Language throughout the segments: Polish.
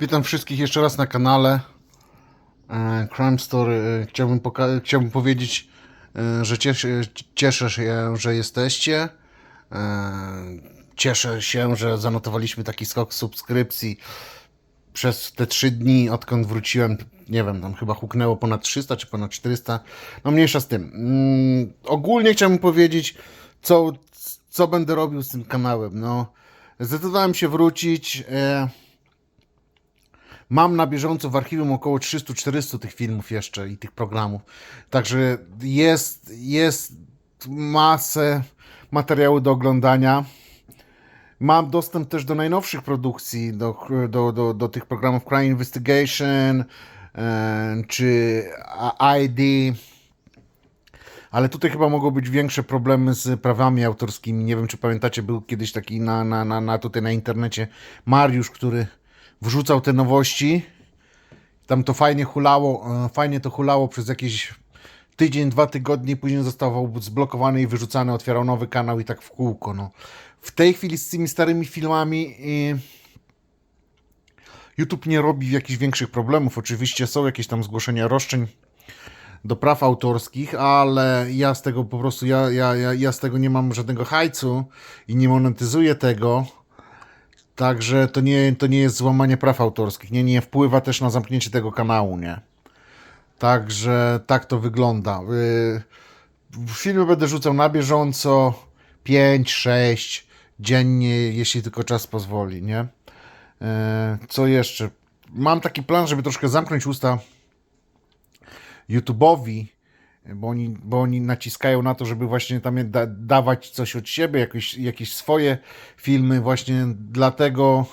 Witam wszystkich jeszcze raz na kanale e, Crime Story. E, Chciałbym, chciałbym powiedzieć, e, że cieszę, się, że jesteście. Cieszę się, że zanotowaliśmy taki skok subskrypcji przez te trzy dni, odkąd wróciłem. Nie wiem, tam chyba huknęło ponad 300 czy ponad 400. No mniejsza z tym. Mm, ogólnie chciałbym powiedzieć, co, co będę robił z tym kanałem. No, zdecydowałem się wrócić. E, Mam na bieżąco w archiwum około 300-400 tych filmów jeszcze i tych programów. Także jest, jest masę materiału do oglądania. Mam dostęp też do najnowszych produkcji, do, do, do, do tych programów Crime Investigation e, czy ID. Ale tutaj chyba mogą być większe problemy z prawami autorskimi. Nie wiem, czy pamiętacie, był kiedyś taki na, na, na, na tutaj na internecie Mariusz, który wrzucał te nowości. Tam to fajnie hulało, e, fajnie to hulało przez jakieś tydzień, dwa tygodnie, później zostawał zblokowany i wyrzucany, otwierał nowy kanał i tak w kółko. No. W tej chwili z tymi starymi filmami y, YouTube nie robi jakichś większych problemów. Oczywiście są jakieś tam zgłoszenia roszczeń do praw autorskich, ale ja z tego po prostu, ja, ja, ja, ja z tego nie mam żadnego hajcu i nie monetyzuję tego. Także to nie, to nie jest złamanie praw autorskich. Nie, nie wpływa też na zamknięcie tego kanału, nie. Także tak to wygląda. Yy, Filmy będę rzucał na bieżąco 5, 6 dziennie, jeśli tylko czas pozwoli, nie? Yy, Co jeszcze? Mam taki plan, żeby troszkę zamknąć usta YouTube'owi, bo oni, bo oni naciskają na to, żeby właśnie tam da, dawać coś od siebie, jakieś, jakieś swoje filmy. Właśnie dlatego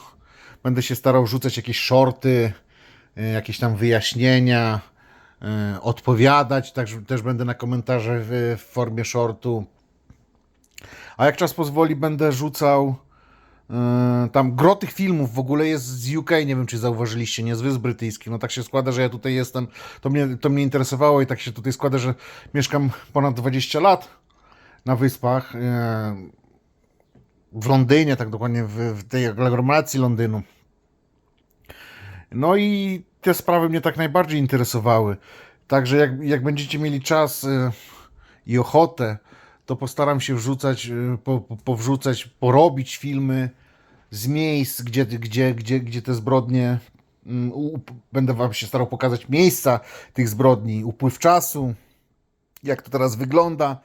będę się starał rzucać jakieś shorty, y, jakieś tam wyjaśnienia, y, odpowiadać. Także też będę na komentarze w, w formie shortu. A jak czas pozwoli, będę rzucał. Yy, tam gro tych filmów w ogóle jest z UK, nie wiem czy zauważyliście, nie z Wysp Brytyjskich. No tak się składa, że ja tutaj jestem, to mnie, to mnie interesowało i tak się tutaj składa, że mieszkam ponad 20 lat na Wyspach. Yy, w Londynie, tak dokładnie w, w tej aglomeracji Londynu. No i te sprawy mnie tak najbardziej interesowały. Także jak, jak będziecie mieli czas yy, i ochotę, to postaram się wrzucać, yy, po, po, powrzucać, porobić filmy z miejsc, gdzie, gdzie, gdzie, gdzie te zbrodnie. mm, Będę Wam się starał pokazać miejsca tych zbrodni, upływ czasu, jak to teraz wygląda.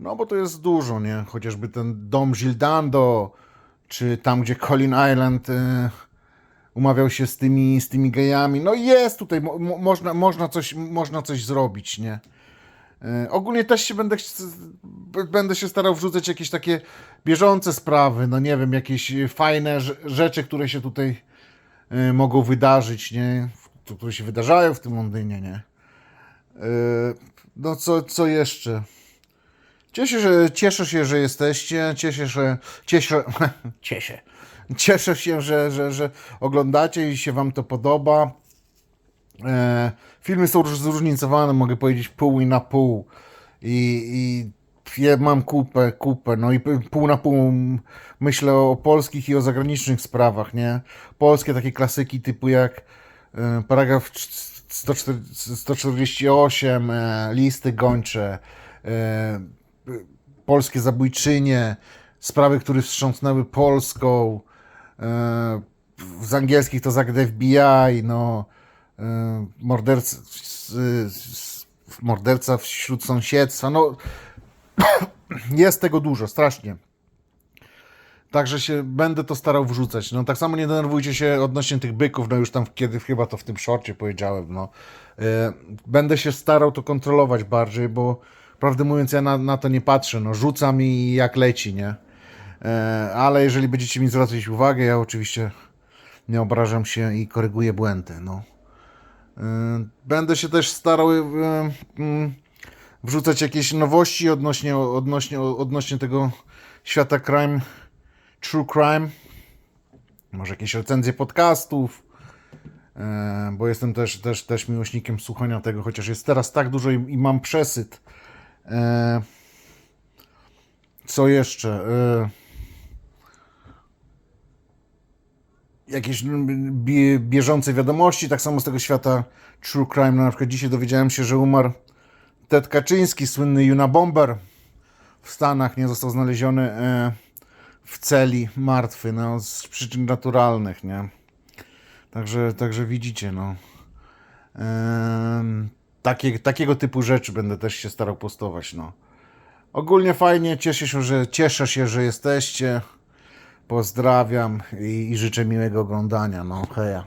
No bo to jest dużo, nie? Chociażby ten dom Gildando, czy tam, gdzie Colin Island e, umawiał się z tymi, z tymi gejami. No jest tutaj, mo, można, można, coś, można coś zrobić, nie? E, Ogólnie też się będę, będę się starał wrzucać jakieś takie bieżące sprawy, no nie wiem, jakieś fajne rze- rzeczy, które się tutaj e, mogą wydarzyć, nie? Które się wydarzają w tym Londynie, nie? E, No co, co jeszcze? Cieszę, że, cieszę się, że jesteście, cieszę się, cieszę, cieszę, cieszę się, że, że, że oglądacie i się wam to podoba. E, filmy są róż- zróżnicowane, mogę powiedzieć pół i na pół. I, i ja mam kupę, kupę, no i pół na pół myślę o polskich i o zagranicznych sprawach, nie? Polskie takie klasyki typu jak e, paragraf c- 104 148, e, listy gończe, e, polskie zabójczynie, sprawy, które wstrząsnęły Polską, e, z angielskich to the FBI, no, morderca, s- s- morderca wśród sąsiedztwa, no, jest tego dużo, strasznie. Także się będę to starał wrzucać. No tak samo nie denerwujcie się odnośnie tych byków, no już tam kiedy chyba to w tym szorcie powiedziałem, no. E, Będę się starał to kontrolować bardziej, bo prawdę mówiąc ja na, na to nie patrzę, no rzucam i jak leci, nie? E, Ale jeżeli będziecie mi zwracać uwagę, ja oczywiście nie obrażam się i koryguję błędy, no. E, Będę się też starał e, mm, wrzucać jakieś nowości odnośnie, odnośnie, odnośnie tego świata crime, true crime. Może jakieś recenzje podcastów, bo jestem też, też, też miłośnikiem słuchania tego, chociaż jest teraz tak dużo i, i mam przesyt. Co jeszcze? Jakieś mm, bie, bieżące wiadomości, tak samo z tego świata true crime. No, na przykład dzisiaj dowiedziałem się, że umarł Ted Kaczyński, słynny Unabomber w Stanach, nie został znaleziony e, w celi martwy, no, z przyczyn naturalnych, nie. Także, także widzicie, no. Takie, takiego typu rzeczy będę też się starał postować, no. Ogólnie fajnie, cieszę się, że, cieszę się, że jesteście. Pozdrawiam i, i życzę miłego oglądania. No, heja.